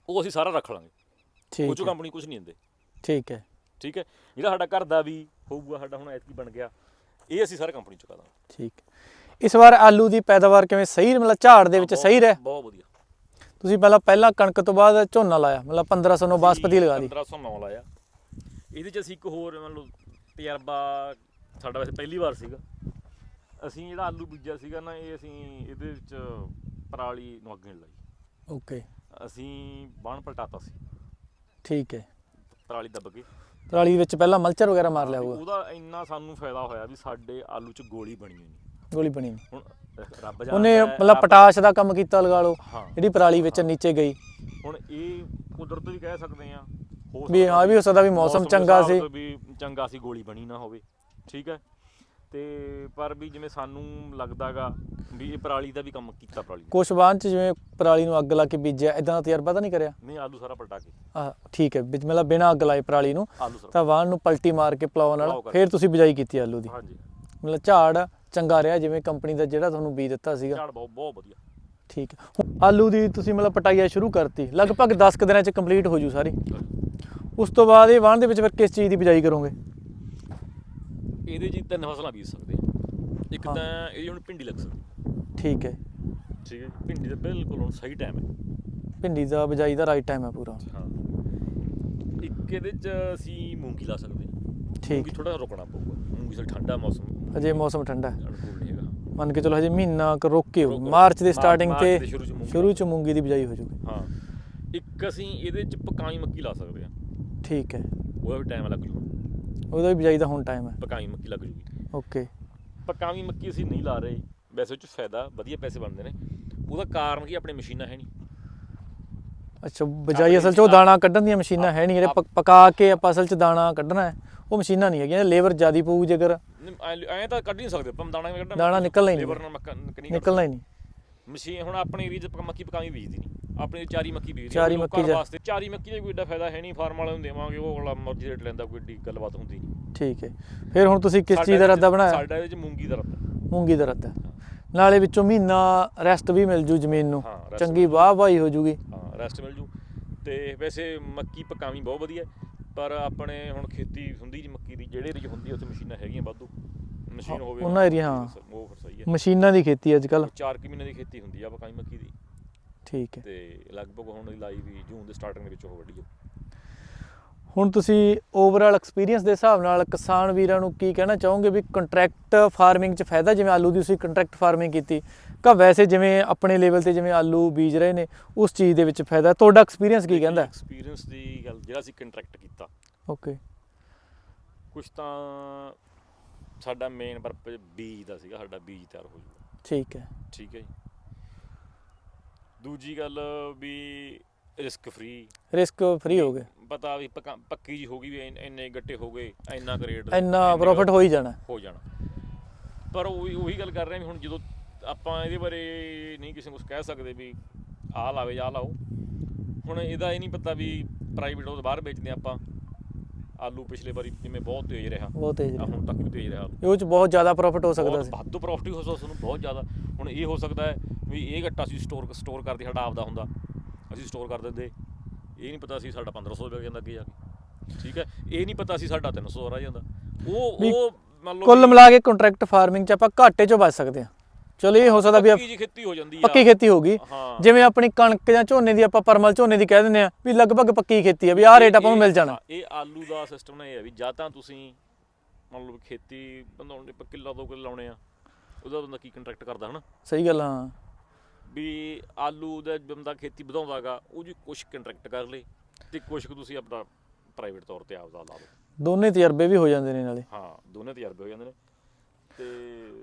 ਉਹ ਅਸੀਂ ਸਾਰਾ ਰੱਖ ਲਾਂਗੇ। ਉਹ ਠੀਕ ਹੈ। ਕੰਪਨੀ ਕੁਝ ਨਹੀਂ ਦਿੰਦੇ। ਠੀਕ ਹੈ। ਠੀਕ ਹੈ? ਜਿਹੜਾ ਸਾਡਾ ਘਰ ਦਾ ਵੀ ਹੋਊਗਾ ਸਾਡਾ ਹੁਣ ਐਤਕੀ ਬਣ ਗਿਆ ਇਹ ਅਸੀਂ ਸਾਰਾ ਕੰਪਨੀ ਚੁਕਾ ਦਾਂਗੇ। ਠੀਕ ਇਸ ਵਾਰ ਆਲੂ ਦੀ ਪੈਦਾਵਾਰ ਕਿਵੇਂ ਸਹੀ ਮਤਲਬ ਝਾੜ ਦੇ ਵਿੱਚ ਬਹੁਤ- ਸਹੀ ਰਹਿ? ਬਹੁਤ ਵਧੀਆ। ਤੁਸੀਂ ਪਹਿਲਾਂ ਪਹਿਲਾਂ ਕਣਕ ਤੋਂ ਬਾਅਦ ਝੋਨਾ ਲਾਇਆ ਮਤਲਬ 1500 ਨੂੰ ਬਾਸਪਤੀ ਲਗਾ ਲਈ 1509 ਲਾਇਆ। ਇਹਦੇ ਚ ਅਸੀਂ ਇੱਕ ਹੋਰ ਮੰਨ ਲਓ ਤਜਰਬਾ ਸਾਡਾ ਵੈਸੇ ਪਹਿਲੀ ਵਾਰ ਸੀਗਾ। ਅਸੀਂ ਜਿਹੜਾ ਆਲੂ ਬੀਜਿਆ ਸੀਗਾ ਨਾ ਇਹ ਅਸੀਂ ਇਹਦੇ ਵਿੱਚ ਪਰਾਲੀ ਨੂੰ ਅੱਗੇ ਲਾਈ। ਓਕੇ। ਅਸੀਂ ਬਾਣ ਪਲਟਾਤਾ ਸੀ। ਠੀਕ ਹੈ। ਪਰਾਲੀ ਦੱਬ ਕੇ। ਪਰਾਲੀ ਵਿੱਚ ਪਹਿਲਾਂ ਮਲਚਰ ਵਗੈਰਾ ਮਾਰ ਲਿਆ ਹੋਊਗਾ। ਉਹਦਾ ਇੰਨਾ ਸਾਨੂੰ ਫਾਇਦਾ ਹੋਇਆ ਵੀ ਸਾਡੇ ਆਲੂ 'ਚ ਗੋਲੀ ਬਣੀ ਨਹੀਂ ਗੋਲੀ ਬਣੀ ਨਹੀਂ। ਹੁਣ ਰੱਬ ਜਾਣਦਾ ਉਹਨੇ ਮਤਲਬ ਪਟਾਸ਼ ਦਾ ਕੰਮ ਕੀਤਾ ਲਗਾ ਲਓ। ਜਿਹੜੀ ਪਰਾਲੀ ਵਿੱਚ ਨੀਚੇ ਗਈ। ਹੁਣ ਇਹ ਕੁਦਰਤ ਵੀ ਕਹਿ ਸਕਦੇ ਆ ਹੋ ਵੀ ਸਕਦਾ ਹਾਂ ਵੀ ਹੋ ਸਕਦਾ ਵੀ ਮੌਸਮ ਦੇ ਚੰਗਾ ਹਿਸਾਬ ਸੀ। ਵੀ ਚੰਗਾ ਸੀ ਗੋਲੀ ਬਣੀ ਨਾ ਹੋਵੇ ਠੀਕ ਹੈ? ਤੇ ਪਰ ਵੀ ਜਿਵੇਂ ਸਾਨੂੰ ਲੱਗਦਾਗਾ ਵੀ ਇਹ ਪਰਾਲੀ ਦਾ ਵੀ ਕੰਮ ਕੀਤਾ ਪਰਾਲੀ ਨੇ। ਕੁਛ ਬਾਅਦ ਚ ਜਿਵੇਂ ਪਰਾਲੀ ਨੂੰ ਅੱਗ ਲਾ ਕੇ ਬੀਜਿਆ ਇਦਾਂ ਦਾ ਤਜਰਬਾ ਤਾਂ ਨਹੀਂ ਕਰਿਆ? ਨਹੀਂ ਆਲੂ ਸਾਰਾ ਪਲਟਾ ਕੇ। ਆ ਠੀਕ ਹੈ ਵਿੱਚ ਮਤਲਬ ਬਿਨਾਂ ਅੱਗ ਲਾਏ ਪਰਾਲੀ ਨੂੰ ਆਲੂ ਸਾਰਾ। ਤਾਂ ਵਾਹਣ ਨੂੰ ਪਲਟੀ ਮਾਰ ਕੇ ਪਲਾਉ ਨਾਲ ਪਲਾਓ ਕਰਕੇ। ਫਿਰ ਤੁਸੀਂ ਬਿਜਾਈ ਕੀਤੀ ਆਲੂ ਦੀ। ਹਾਂਜੀ। ਮਤਲਬ ਝਾੜ ਚੰਗਾ ਰਿਹਾ ਜਿਵੇਂ ਕੰਪਨੀ ਦਾ ਜਿਹੜਾ ਤੁਹਾਨੂੰ ਬੀਜ ਦਿੱਤਾ ਸੀਗਾ। ਝਾੜ ਬਹੁਤ ਬਹੁਤ ਵਧੀਆ। ਠੀਕ ਹੈ। ਹੁਣ ਆਲੂ ਦੀ ਤੁਸੀਂ ਮਤਲਬ ਪਟਾਈਆ ਸ਼ੁਰੂ ਕਰਤੀ ਲਗਭਗ 10 ਕੁ ਦਿਨਾਂ ਚ ਕੰਪਲੀਟ ਹੋ ਜੂ ਸਾਰੀ। ਉਸ ਤੋਂ ਬਾਅਦ ਇਹ ਵਾਹਣ ਦੇ ਵਿੱਚ ਫਿਰ ਕਿਸ ਚੀਜ਼ ਦੀ ਬਿਜਾਈ ਕਰੋਗੇ? ਇਹਦੇ ਜੀ ਤਿੰਨ ਫਸਲਾਂ ਬੀਜ ਸਕਦੇ ਇੱਕ ਹਾਂ। ਤਾਂ ਇਹਦੀ ਹੁਣ ਭਿੰਡੀ ਲੱਗ ਸਕਦੀ। ਠੀਕ ਹੈ। ਠੀਕ ਹੈ ਭਿੰਡੀ ਦਾ ਬਿਲਕੁਲ ਹੁਣ ਸਹੀ ਟਾਈਮ ਹੈ। ਭਿੰਡੀ ਦਾ ਬਿਜਾਈ ਦਾ ਰਾਈਟ ਟਾਈਮ ਹੈ ਪੂਰਾ। ਹਾਂ। ਇੱਕ ਇਹਦੇ ਚ ਅਸੀਂ ਮੂੰਗੀ ਲਾ ਸਕਦੇ ਹਾਂ। ਠੀਕ। ਮੂੰਗੀ ਥੋੜਾ ਰੁਕਣਾ ਪਊਗਾ। ਮੂੰਗੀ ਸਾ ਠੰਡਾ ਮੌਸਮ। ਅਜੇ ਮੌਸਮ ਠੰਡਾ ਹੈ। ਅਨੁਕੂਲ ਨਹੀਂ ਹੈਗਾ। ਮੰਨ ਕੇ ਚਲੋ ਹਜੇ ਮਹੀਨਾ ਕੁ ਰੁਕ। ਰੁਕ- ਮਾਰਚ ਦੇ ਮਾਰਚ- ਸਟਾਰਟਿੰਗ ਮਾਰਚ ਤੇ ਦੇ ਸ਼ੁਰੂ 'ਚ ਮੂੰਗੀ। ਸ਼ੁਰੂ ਚ ਮੂੰਗੀ ਦੀ ਬਿਜਾਈ ਹੋ ਜੂਗੀ। ਹਾਂ। ਇੱਕ ਅਸੀਂ ਇਹਦੇ ਚ ਪਕਾਈ ਮੱਕੀ ਲਾ ਸਕਦੇ ਹਾਂ। ਠੀਕ ਹੈ। ਉਹਦਾ ਵੀ ਟਾਈਮ ਲੱਗ ਜੂ ਉਹਦਾ ਵੀ ਬਿਜਾਈ ਦਾ ਹੁਣ ਟਾਈਮ ਹੈ। ਪਕਾਈ ਮੱਕੀ ਲੱਗ ਜੂਗੀ। ਓਕੇ ਪਕਾਵੀਂ ਮੱਕੀ ਅਸੀਂ ਨਹੀਂ ਲਾ ਰਹੇ। ਵੈਸੇ ਉਹ ਚ ਫਾਇਦਾ ਵਧੀਆ ਪੈਸੇ ਬਣਦੇ ਨੇ। ਉਹਦਾ ਕਾਰਨ ਕੀ? ਆਪਣੇ ਮਸ਼ੀਨਾਂ ਹੈ ਨਹੀਂ। ਅੱਛਾ ਬਿਜਾਈ ਅਸਲ ਚ ਉਹ ਦਾਣਾ ਕੱਢਣ ਦੀਆਂ ਮਸ਼ੀਨਾਂ ਹੈ ਨਹੀਂ। ਜਿਹੜੇ ਪਕ- ਪਕਾ ਕੇ ਆਪਾਂ ਅਸਲ ਚ ਦਾਣਾ ਕੱਢਣਾ ਹੈ ਉਹ ਮਸ਼ੀਨਾਂ ਨਹੀਂ ਹੈਗੀਆਂ। ਲੇਬਰ ਜ਼ਿਆਦੀ ਪਊ ਜੇਕਰ ਐ ਤਾਂ ਕੱਢ ਨਹੀਂ ਸਕਦੇ। ਆਪਾਂ ਦਾਣਾ ਕਿਵੇਂ ਕੱਢਣਾ? ਦਾਣਾ ਨਿਕਲਣਾ ਹੀ ਨਹੀਂ। ਲੇਬਰ ਨਾਲ ਮੱਕਾ ਨਿਕਲਣਾ ਹੀ ਨਹੀਂ। ਮਸ਼ੀਨ ਹੁਣ ਆਪਣੇ ਪ- ਮੱਕੀ ਪਕਾਵੀਂ ਬੀਜਦੀ ਨਹੀਂ। ਆਪਣੇ ਚਾਰੀ ਮੱਕੀ ਬੀਜਦੀ ਚਾਰੀ ਮੱਕੀ ਜਾ- ਵਾਸਤੇ ਚਾਰੀ ਮੱਕੀ ਦਾ ਕੋਈ ਏਡਾ ਫਾਇਦਾ ਹੈ ਨਹੀਂ ਫਾਰਮ ਵਾਲਿਆਂ ਨੂੰ ਦੇਵਾਂਗੇ ਉਹ ਅਗਲਾ ਮਰਜ਼ੀ ਰੇਟ ਲੈਂਦਾ ਕੋਈ ਏਡੀ ਗੱਲਬਾਤ ਹੁੰਦੀ ਨਹੀਂ। ਠੀਕ ਹੈ। ਫਿਰ ਹੁਣ ਤੁਸੀਂ ਕਿਸ ਚੀਜ਼ ਦਾ ਰੱਦਾ ਬਣਾਇਆ? ਸਾਡਾ ਇਹਦੇ 'ਚ ਮੂੰਗੀ ਦਾ ਰੱਦਾ। ਮੂੰਗੀ ਦਾ ਰੱਦਾ। ਨਾਲੇ ਵਿੱਚੋਂ ਮਹੀਨਾ ਰੈਸਟ ਵੀ ਮਿਲ ਜੂ ਜ਼ਮੀਨ ਨੂੰ। ਚੰਗੀ ਵਾਹ ਵਾਹੀ ਹੋ ਜੂਗੀ। ਹਾਂ ਰੈਸਟ ਮਿਲ ਜੂ। ਤੇ ਵੈਸੇ ਮੱਕੀ ਪਕਾਵੀਂ ਬਹੁਤ ਵਧੀਆ ਪਰ ਆਪਣੇ ਹੁਣ ਖੇਤੀ ਹੁੰਦੀ ਨਹੀਂ ਮੱਕੀ ਦੀ ਜਿਹੜੇ 'ਚ ਹੁੰਦੀ ਉੱਥੇ ਮਸ਼ੀਨਾਂ ਹੈਗੀਆਂ ਵਾਧੂ। ਮਸ਼ੀਨ ਹੋਵੇ ਉਹਨਾਂ area, ਹਾਂ। ਉਹ ਫਿਰ ਸਹੀ ਹੈ। ਮਸ਼ੀਨਾਂ ਦੀ ਖੇਤੀ ਅੱਜ ਕੱਲ 4 ਕਿ ਮਹੀਨੇ ਦੀ ਖੇਤੀ ਹੁੰਦੀ ਆ ਪਕਾਈ ਮੱਕੀ ਦੀ। ਠੀਕ ਹੈ। ਤੇ ਲਗਭਗ ਹੁਣ ਲਾਈ ਵੀ ਜੂਨ ਦੇ ਸਟਾਰਟਿੰਗ ਦੇ ਵਿੱਚ ਉਹ ਵੱਢੀ ਹੁਣ ਤੁਸੀਂ ਓਵਰਆਲ ਐਕਸਪੀਰੀਅੰਸ ਦੇ ਹਿਸਾਬ ਨਾਲ ਕਿਸਾਨ ਵੀਰਾਂ ਨੂੰ ਕੀ ਕਹਿਣਾ ਚਾਹੋਗੇ ਵੀ ਕੰਟਰੈਕਟ ਫਾਰਮਿੰਗ 'ਚ ਫਾਇਦਾ? ਜਿਵੇਂ ਆਲੂ ਦੀ ਤੁਸੀਂ ਕੰਟਰੈਕਟ ਫਾਰਮਿੰਗ ਕੀਤੀ ਕਾ ਵੈਸੇ ਜਿਵੇਂ ਆਪਣੇ ਲੈਵਲ ਤੇ ਜਿਵੇਂ ਆਲੂ ਬੀਜ ਰਹੇ ਨੇ ਉਸ ਚੀਜ਼ ਦੇ ਵਿੱਚ ਫਾਇਦਾ। ਤੁਹਾਡਾ ਐਕਸਪੀਰੀਅੰਸ ਕੀ ਕਹਿੰਦਾ? ਐਕਸਪੀਰੀਅੰਸ ਦੀ ਗੱਲ ਜਿਹੜਾ ਅਸੀਂ ਕੰਟਰੈਕਟ ਕੀਤਾ। ਓਕੇ ਕੁਝ ਤਾਂ ਸਾਡਾ ਮੇਨ ਪਰਪਸ ਬੀਜ ਦਾ ਸੀਗਾ ਸਾਡਾ ਬੀਜ ਤਿਆਰ ਹੋ ਜੂਗਾ ਠੀਕ ਹੈ। ਠੀਕ ਹੈ ਜੀ। ਦੂਜੀ ਗੱਲ ਵੀ ਰਿਸਕ ਫ੍ਰੀ ਰਿਸਕ ਫ੍ਰੀ ਹੋ ਗਏ। ਪਤਾ ਵੀ ਪੱਕਾ- ਪੱਕੀ ਜੀ ਹੋ ਗਈ ਵੀ ਇੰਨ- ਇੰਨੇ ਗੱਟੇ ਹੋ ਗਏ ਇੰਨਾ ਕੁ ਰੇਟ ਇੰਨਾ ਪ੍ਰੋਫਿਟ ਹੋ ਹੀ ਜਾਣਾ। ਹੋ ਜਾਣਾ। ਪਰ ਉਹੀ ਉਹੀ ਗੱਲ ਕਰ ਰਹੇ ਹਾਂ ਵੀ ਹੁਣ ਜਦੋਂ ਆਪਾਂ ਇਹਦੇ ਬਾਰੇ ਨਹੀਂ ਕਿਸੇ ਨੂੰ ਕੁਛ ਕਹਿ ਸਕਦੇ ਵੀ ਆਹ ਲਾਵੇ ਜਾਂ ਆਹ ਲਾਓ। ਹੁਣ ਇਹਦਾ ਇਹ ਨਹੀਂ ਪਤਾ ਵੀ ਪ੍ਰਾਈਵੇਟ ਉਹ ਬਾਹਰ ਵੇਚਦੇ ਆਪਾਂ। ਆਲੂ ਪਿਛਲੇ ਵਾਰੀ ਜਿਵੇਂ ਬਹੁਤ ਤੇਜ਼ ਰਿਹਾ ਬਹੁਤ ਤੇਜ਼ ਰਿਹਾ। ਹੁਣ ਤੱਕ ਵੀ ਤੇਜ਼ ਰਿਹਾ। ਇਹ 'ਚ ਬਹੁਤ ਜ਼ਿਆਦਾ ਪ੍ਰੋਫਿਟ ਹੋ ਸਕਦਾ ਬਹੁਤ ਸੀ। ਵਾਧੂ ਪ੍ਰੋਫਿਟ ਹੋ ਸਕਦਾ ਤੁਹਾਨੂੰ ਬਹੁਤ ਜ਼ਿਆਦਾ। ਹੁਣ ਇਹ ਹੋ ਸਕਦਾ ਹੈ ਵੀ ਇਹ ਗੱਟਾ ਅਸੀਂ ਸਟੋਰ ਸਟੋਰ ਕਰਦੇ ਸਾਡਾ ਆਪਦਾ ਹੁੰਦਾ। ਅਸੀਂ ਸਟੋਰ ਕਰ ਦਿੰਦੇ। ਇਹ ਨਹੀਂ ਪਤਾ ਸੀ ਸਾਡਾ 1500 ਰੁਪਏ ਜਾਂਦਾ ਅੱਗੇ ਜਾ ਕੇ। ਠੀਕ ਹੈ? ਇਹ ਨਹੀਂ ਪਤਾ ਸੀ ਸਾਡਾ 300 ਰਹਿ ਜਾਂਦਾ। ਉਹ ਵੀ ਉਹ ਮੰਨ ਲਓ ਕੁੱਲ ਮਿਲਾ ਕੇ ਕੰਟਰੈਕਟ ਫਾਰਮਿੰਗ 'ਚ ਆਪਾਂ ਘਾਟੇ 'ਚੋਂ ਬਚ ਸਕਦੇ ਹਾਂ। ਚਲੋ ਇਹ ਹੋ ਸਕਦਾ ਵੀ ਪੱਕੀ ਜੀ ਖੇਤੀ ਹੋ ਜਾਂਦੀ ਆ। ਪੱਕੀ ਖੇਤੀ ਹਾਂ ਜਿਵੇਂ ਆਪਣੀ ਕਣਕ ਜਾਂ ਝੋਨੇ ਦੀ ਆਪਾਂ ਪਰਮਲ ਝੋਨੇ ਦੀ ਕਹਿ ਦਿੰਦੇ ਆ ਵੀ ਲਗਭਗ ਪੱਕੀ ਖੇਤੀ ਆ ਵੀ ਆਹ ਰੇਟ ਆਪਾਂ ਨੂੰ ਮਿਲ ਜਾਣਾ। ਹਾਂ, ਇਹ ਆਲੂ ਦਾ ਸਿਸਟਮ ਨਾ ਇਹ ਹੈ ਵੀ ਜਾਂ ਤਾਂ ਤੁਸੀਂ ਮੰਨ ਲਓ ਵੀ ਖੇਤੀ ਬੰਦਾ ਕਿੱਲਾ ਦੋ ਕਿੱਲਾ ਲਾਉਣੇ ਆ। ਉਹਦਾ ਬੰਦਾ ਕੀ ਕੰਟਰੈਕਟ ਕਰਦਾ ਹਨਾ? ਸਹੀ ਗੱਲ ਆ, ਹਾਂ ਵੀ ਆਲੂ ਦਾ ਬੰਦਾ ਖੇਤੀ ਵਧਾਉਂਦਾਗਾ ਉਹ ਜੀ ਕੁਝ ਕੰਟਰੈਕਟ ਕਰ ਲੇ ਤੇ ਕੁਝ ਕੁ ਤੁਸੀਂ ਆਪਣਾ ਪ੍ਰਾਈਵੇਟ ਤੌਰ ਤੇ ਆਪਦਾ ਲਾ ਲਓ। ਦੋਨੇ ਤਜਰਬੇ ਵੀ ਹੋ ਜਾਂਦੇ ਨੇ ਨਾਲੇ। ਹਾਂ ਦੋਨੇ ਤਜਰਬੇ ਹੋ ਜਾਂਦੇ ਨੇ।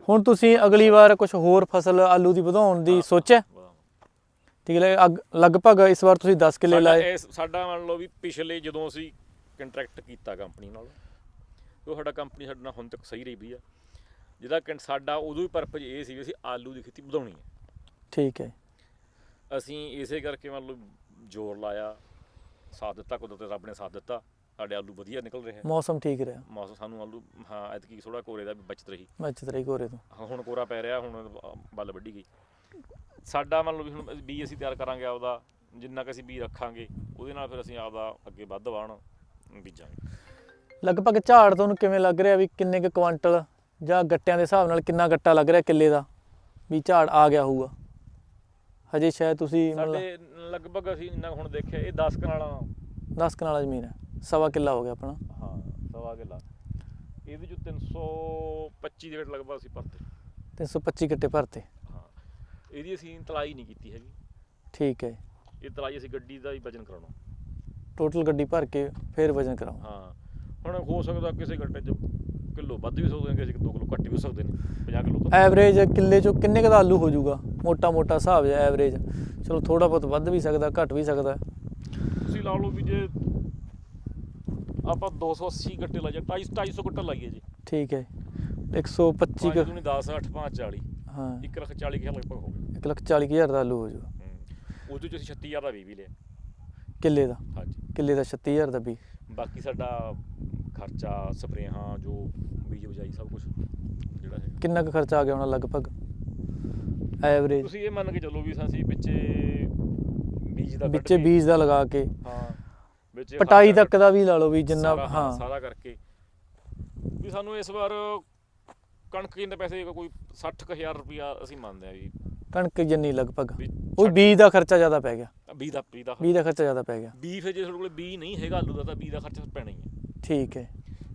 ਹੁਣ ਤੁਸੀਂ ਅਗਲੀ ਵਾਰ ਕੁਝ ਹੋਰ ਫਸਲ ਆਲੂ ਦੀ ਵਧਾਉਣ ਦੀ ਸੋਚਿਆ। ਠੀਕ ਹੈ ਅਗ- ਲਗਭਗ ਇਸ ਵਾਰ ਤੁਸੀਂ 10 ਕਿੱਲੇ ਸਾਡਾ ਲਾਏ। ਇਸ ਸਾਡਾ ਮੰਨ ਲਓ ਵੀ ਪਿਛਲੇ ਜਦੋਂ ਅਸੀਂ ਕੰਟਰੈਕਟ ਕੀਤਾ ਕੰਪਨੀ ਨਾਲ ਉਹ ਸਾਡਾ ਕੰਪਨੀ ਸਾਡੇ ਨਾਲ ਹੁਣ ਤੱਕ ਸਹੀ ਰਹੀ ਵੀ ਆ। ਜਿਹਦਾ ਕੰ- ਸਾਡਾ ਉਦੋਂ ਹੀ ਪਰਪਸ ਇਹ ਸੀ ਵੀ ਅਸੀਂ ਆਲੂ ਦੀ ਖੇਤੀ ਵਧਾਉਣੀ ਹੈ। ਠੀਕ ਹੈ। ਅਸੀਂ ਇਸੇ ਕਰਕੇ ਮੰਨ ਲਓ ਜ਼ੋਰ ਲਾਇਆ ਸਾਥ ਦਿੱਤਾ ਕੁਦਰਤ ਰੱਬ ਨੇ ਸਾਥ ਦਿੱਤਾ। ਸਾਡੇ ਆਲੂ ਵਧੀਆ ਨਿਕਲ ਰਹੇ ਹੈ ਮੌਸਮ ਠੀਕ ਰਿਹਾ। ਮੌਸਮ ਸਾਨੂੰ ਆਲੂ ਹਾਂ ਐਤਕੀ ਥੋੜਾ ਕੋਰੇ ਦਾ ਵੀ ਬਚਤ ਰਹੀ। ਬਚਤ ਰਹੀ ਕੋਰੇ ਤੋਂ। ਹਾਂ, ਹੁਣ ਕੋਰਾ ਪੈ ਰਿਹਾ ਹੁਣ ਬੱਲ ਵੱਢੀ ਗਈ। ਸਾਡਾ ਮੰਨ ਲਓ ਵੀ ਹੁਣ ਬੀ ਅਸੀਂ ਤਿਆਰ ਕਰਾਂਗੇ ਆਪਦਾ ਜਿੰਨਾ ਕੁ ਅਸੀਂ ਬੀ ਰੱਖਾਂਗੇ ਉਹਦੇ ਨਾਲ ਫਿਰ ਅਸੀਂ ਆਪਦਾ ਅੱਗੇ ਵੱਧ ਵਾਣ ਬੀਜਾਂਗੇ। ਲਗਭਗ ਝਾੜ ਤੁਹਾਨੂੰ ਕਿਵੇਂ ਲੱਗ ਰਿਹਾ ਵੀ ਕਿੰਨੇ ਕੁ ਕੁਆਂਟਲ ਜਾਂ ਗੱਟਿਆਂ ਦੇ ਹਿਸਾਬ ਨਾਲ ਕਿੰਨਾ ਗੱਟਾ ਲੱਗ ਰਿਹਾ ਕਿੱਲੇ ਦਾ ਵੀ ਝਾੜ ਆ ਗਿਆ ਹੋਊਗਾ? ਹਜੇ ਸ਼ਾਇਦ ਤੁਸੀਂ ਮਤਲਬ ਸਾਡੇ ਲਗਭਗ ਅਸੀਂ ਜਿੰਨਾ ਕੁ ਹੁਣ ਦੇਖਿਆ ਇਹ 10 ਕਨਾਲਾਂ 10 ਕਨਾਲਾ ਜ਼ਮੀਨ ਹੈ। ਸਵਾ ਕਿੱਲਾ ਹੋ ਗਿਆ ਆਪਣਾ। ਹਾਂ ਸਵਾ ਕਿੱਲਾ। ਇਹਦੇ ਚ 325 ਦੇ ਰੇਟ ਲਗਭਗ ਅਸੀਂ ਭਰਤੇ 325 ਗੱਟੇ ਭਰਤੇ ਹਾਂ ਇਹਦੀ ਅਸੀਂ ਤਲਾਈ ਨਹੀਂ ਕੀਤੀ ਹੈਗੀ। ਠੀਕ ਹੈ। ਇਹ ਤਲਾਈ ਅਸੀਂ ਗੱਡੀ ਦਾ ਹੀ ਵਜਨ ਕਰਾਉਣਾ। ਟੋਟਲ ਗੱਡੀ ਭਰ ਕੇ ਫੇਰ ਵਜਨ ਕਰਾਓ। ਹਾਂ ਹੁਣ ਹੋ ਸਕਦਾ ਕਿਸੇ ਗੱਟੇ 'ਚ ਕਿਲੋ ਵੱਧ ਵੀ ਸਕਦੇ ਨੇ ਕਿਸੇ 'ਚ 2 ਕਿਲੋ ਘੱਟ ਵੀ ਸਕਦੇ ਨੇ 50 ਕਿਲੋ ਤੋਂ। ਐਵਰੇਜ ਕਿੱਲੇ ਚੋਂ ਕਿੰਨੇ ਕੁ ਦਾ ਆਲੂ ਹੋ ਜਾਊਗਾ? ਮੋਟਾ ਮੋਟਾ ਹਿਸਾਬ ਜਿਹਾ ਐਵਰੇਜ ਚਲੋ ਥੋੜਾ ਬਹੁਤ ਵੱਧ ਵੀ ਸਕਦਾ ਘੱਟ ਵੀ ਸਕਦਾ। ਤੁਸੀਂ ਲਾ ਲਓ ਵੀ ਜੇ ਆਪਾਂ 280 ਗੱਟੇ ਲਾਈਏ 250 250 ਗੱਟਾ ਲਾਈਏ ਜੀ। ਠੀਕ ਹੈ 125 5 ਕੁ ਦੂਣੀ 10 8 5 40 ਹਾਂ। 1 ਲੱਖ 40 ਕੇ ਲਗਭਗ ਹੋ ਗਏ 1 ਲੱਖ 40 ਹਜ਼ਾਰ ਦਾ ਆਲੂ ਹੋ ਜਾਊਗਾ ਹੂੰ। ਉਹਦੇ ਚ ਅਸੀਂ 36000 ਦਾ ਵੀ ਵੀ ਲਿਆ। ਕਿੱਲੇ ਦਾ? ਹਾਂਜੀ। ਕਿੱਲੇ ਦਾ 36000 ਦਾ ਵੀ ਬਾਕੀ ਸਾਡਾ ਖਰਚਾ ਸਪਰੇਹਾਂ ਜੋ ਬੀਜ ਬਜਾਈ ਸਭ ਕੁਝ ਜਿਹੜਾ ਹੈ ਕਿੰਨਾ ਕੁ ਖਰਚਾ ਆ ਗਿਆ ਹੋਣਾ ਲਗਭਗ? ਐਵਰੇਜ ਤੁਸੀਂ ਇਹ ਮੰਨ ਕੇ ਚੱਲੋ ਵੀ ਅਸੀਂ ਵਿੱਚੇ ਬੀਜ ਦਾ ਵਿੱਚੇ ਬੀਜ ਦਾ ਲਗਾ ਕੇ ਹਾਂ। ਵਿੱਚੇ ਪਟਾਈ ਤੱਕ ਦਾ ਵੀ ਲਾ ਲਓ ਵੀ ਜਿੰਨਾ ਹਾਂ ਸਾਰਾ ਕਰਕੇ। ਵੀ ਸਾਨੂੰ ਇਸ ਵਾਰ ਕਣਕ ਦੇ ਪੈਸੇ ਕੋਈ 60000 ਰੁਪਇਆ ਅਸੀਂ ਮੰਨਦੇ ਆ ਵੀ ਕਣਕ ਜਿੰਨੀ ਲਗਭਗ। ਉਹ ਬੀਜ ਦਾ ਖਰਚਾ ਜ਼ਿਆਦਾ ਪੈ ਗਿਆ। ਬੀ ਦਾ ਬੀ ਦਾ ਬੀਜ ਦਾ ਖਰਚਾ ਜ਼ਿਆਦਾ ਪੈ ਗਿਆ। ਬੀ ਫਿਰ ਜੇ ਤੁਹਾਡੇ ਕੋਲ ਬੀ ਨਹੀਂ ਹੈਗਾ ਆਲੂ ਦਾ ਤਾਂ ਬੀ ਦਾ ਖਰਚਾ ਪੈਣਾ ਹੀ ਹੈ। ਠੀਕ ਹੈ।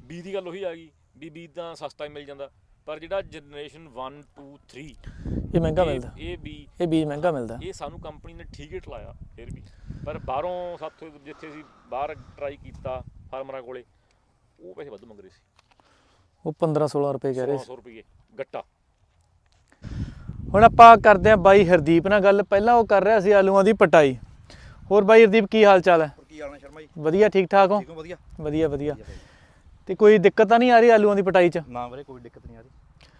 ਬੀ ਦੀ ਗੱਲ ਉਹੀ ਆ ਗਈ ਵੀ ਬੀ ਤਾਂ ਸਸਤਾ ਹੀ ਮਿਲ ਜਾਂਦਾ। ਪਰ ਜਿਹੜਾ ਜਨਰੇਸ਼ਨ 1 2 3 ਇਹ ਮਹਿੰਗਾ ਮਿਲਦਾ। ਇਹ ਬੀ ਇਹ ਬੀਜ ਮਹਿੰਗਾ ਮਿਲਦਾ। ਇਹ ਸਾਨੂੰ ਕੰਪਨੀ ਨੇ ਠੀਕ ਹੀ ਠਲਾਇਆ ਫਿਰ ਵੀ। ਪਰ ਬਾਹਰੋਂ ਸਾਥੋਂ ਜਿੱਥੇ ਅਸੀਂ ਬਾਹਰ ਟਰਾਈ ਕੀਤਾ ਫਾਰਮਰਾਂ ਕੋਲੇ ਉਹ ਪੈਸੇ ਵੱਧ ਮੰਗ ਰਹੇ ਸੀ। ਉਹ 15 16 ਰੁਪਏ ਕਹਿ ਰਹੇ ਸੀ। 1600 ਰੁਪਏ ਗੱਟਾ। ਹੁਣ ਆਪਾਂ ਕਰਦੇ ਹਾਂ ਬਾਈ ਹਰਦੀਪ ਨਾਲ ਗੱਲ। ਪਹਿਲਾਂ ਉਹ ਕਰ ਰਿਹਾ ਸੀ ਆਲੂਆਂ ਦੀ ਪਟਾਈ। ਹੋਰ ਬਾਈ ਹਰਦੀਪ ਕੀ ਹਾਲ ਚਾਲ ਹੈ? ਕੀ ਹਾਲ ਨੇ ਸ਼ਰਮਾ ਜੀ? ਵਧੀਆ ਠੀਕ ਠਾਕ ਹੋ? ਠੀਕ ਹੋ ਵਧੀਆ। ਵਧੀਆ ਵਧੀਆ। ਤੇ ਕੋਈ ਦਿੱਕਤ ਤਾਂ ਨਹੀਂ ਆ ਰਹੀ ਆਲੂਆਂ ਦੀ ਪਟਾਈ 'ਚ? ਨਾ ਵੀਰੇ ਕੋਈ ਦਿੱਕਤ ਨਹੀਂ ਆ ਰਹੀ।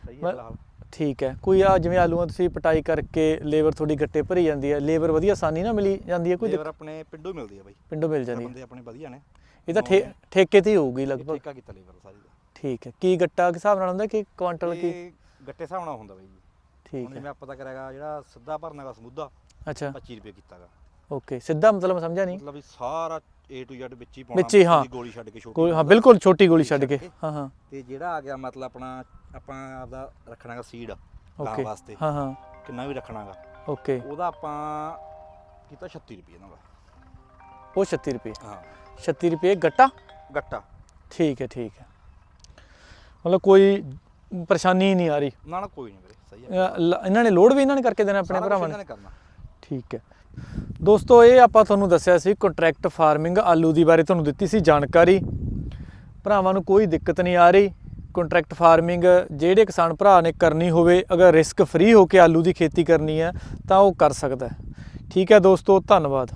ਸਹੀ ਹੈ ਫਿਲਹਾਲ। ਠੀਕ ਹੈ। ਕੋਈ ਆ ਜਿਵੇਂ ਆਲੂਆਂ ਤੁਸੀਂ ਪਟਾਈ ਕਰਕੇ ਲੇਬਰ ਤੁਹਾਡੀ ਗੱਟੇ ਭਰੀ ਜਾਂਦੀ ਹੈ ਲੇਬਰ ਵਧੀਆ ਆਸਾਨੀ ਨਾਲ ਮਿਲੀ ਜਾਂਦੀ ਹੈ ਕੋਈ ਲੇਬਰ ਆਪਣੇ ਪਿੰਡੋਂ ਮਿਲਦੀ ਆ ਬਾਈ। ਪਿੰਡੋਂ ਮਿਲ ਜਾਂਦੀ ਹੈ। ਬੰਦੇ ਆਪਣੇ ਵਧੀਆ ਨੇ। ਇਹ ਤਾਂ ਠੇ- ਠੇਕੇ ਤੇ ਹੀ ਹੋਊਗੀ ਲਗਭਗ। ਠੇਕਾ ਕੀਤਾ ਲੇਬਰ ਸਾਰੀ ਦਾ। ਠੀਕ ਹੈ। ਕੀ ਗੱਟਾ ਕਿਸ ਹਿਸਾਬ ਨਾਲ ਹੁੰਦਾ ਕਿ ਕੁਆਂਟਲ ਕੀ? ਇਹ ਗੱਟੇ ਹਿਸਾਬ ਨਾਲ ਹੁੰਦਾ ਬਾਈ ਜੀ। ਠੀਕ ਹੁਣ ਹੈ। ਜਿਵੇਂ ਆਪਾਂ ਪਤਾ ਕਰਿਆਗਾ ਜਿਹੜਾ ਸਿੱਧਾ ਭਰਨਾਗਾ ਸਮੁੱਧਾ ਅੱਛਾ। 25 ਰੁਪਏ ਕੀਤਾਗਾ। ਓਕੇ। ਸਿੱਧਾ ਮਤਲਬ ਮੈਂ ਸਮਝਿਆ ਨਹੀਂ ਮਤਲਬ ਵੀ ਸਾਰਾ A to Z ਵਿੱਚ ਹੀ ਪਾਉਣਾ ਵਿੱਚ ਹੀ, ਹਾਂ। ਉਹਦੀ ਗੋਲੀ ਛੱਡ ਕੇ ਛੋਟੀ ਕੋਈ ਹਾਂ। ਬਿਲਕੁਲ ਛੋਟੀ ਗੋਲੀ ਛੱਡ ਕੇ। ਹਾਂ ਹਾਂ। ਤੇ ਜਿਹੜਾ ਆ ਗਿਆ ਮਤਲਬ ਆਪਣਾ ਆਪਾਂ ਆਪਦਾ ਰੱਖਣਾਗਾ ਸੀਡ ਓਕੇ ਵਾਸਤੇ। ਹਾਂ ਹਾਂ। ਕਿੰਨਾ ਵੀ ਰੱਖਣਾਗਾ। ਓਕੇ ਉਹਦਾ ਆਪਾਂ ਕੀਤਾ 36 ਰੁਪਏ ਨਾਲ ਉਹ 36 ਰੁਪਏ? ਹਾਂ। 36 ਰੁਪਏ ਗੱਟਾ? ਗੱਟਾ। ਠੀਕ ਹੈ ਠੀਕ ਹੈ। ਮਤਲਬ ਕੋਈ ਪਰੇਸ਼ਾਨੀ ਨਹੀਂ ਆ ਰਹੀ। ਨਾ ਨਾ ਕੋਈ ਨਹੀਂ ਵੀਰੇ ਸਹੀ ਹੈ। ਅ, ਲ- ਇਹਨਾਂ ਨੇ ਲੋਡ ਵੀ ਇਹਨਾਂ ਨੇ ਕਰਕੇ ਦੇਣਾ ਆਪਣੇ ਸਾਰਾ ਕੁਛ ਭਰਾਵਾਂ ਇਹਨਾਂ ਨੇ। ਨੇ ਕਰਨਾ। ਠੀਕ ਹੈ। ਦੋਸਤੋ ਇਹ ਆਪਾਂ ਤੁਹਾਨੂੰ ਦੱਸਿਆ ਸੀ ਕੰਟਰੈਕਟ ਫਾਰਮਿੰਗ ਆਲੂ ਦੀ ਬਾਰੇ ਤੁਹਾਨੂੰ ਦਿੱਤੀ ਸੀ ਜਾਣਕਾਰੀ। ਭਰਾਵਾਂ ਨੂੰ ਕੋਈ ਦਿੱਕਤ ਨਹੀਂ ਆ ਰਹੀ। ਕੰਟਰੈਕਟ ਫਾਰਮਿੰਗ ਜਿਹੜੇ ਕਿਸਾਨ ਭਰਾ ਨੇ ਕਰਨੀ ਹੋਵੇ, ਅਗਰ ਰਿਸਕ ਫ੍ਰੀ ਹੋ ਕੇ ਆਲੂ ਦੀ ਖੇਤੀ ਕਰਨੀ ਹੈ, ਤਾਂ ਉਹ ਕਰ ਸਕਦਾ ਠੀਕ ਹੈ ਦੋਸਤੋ, ਧੰਨਵਾਦ।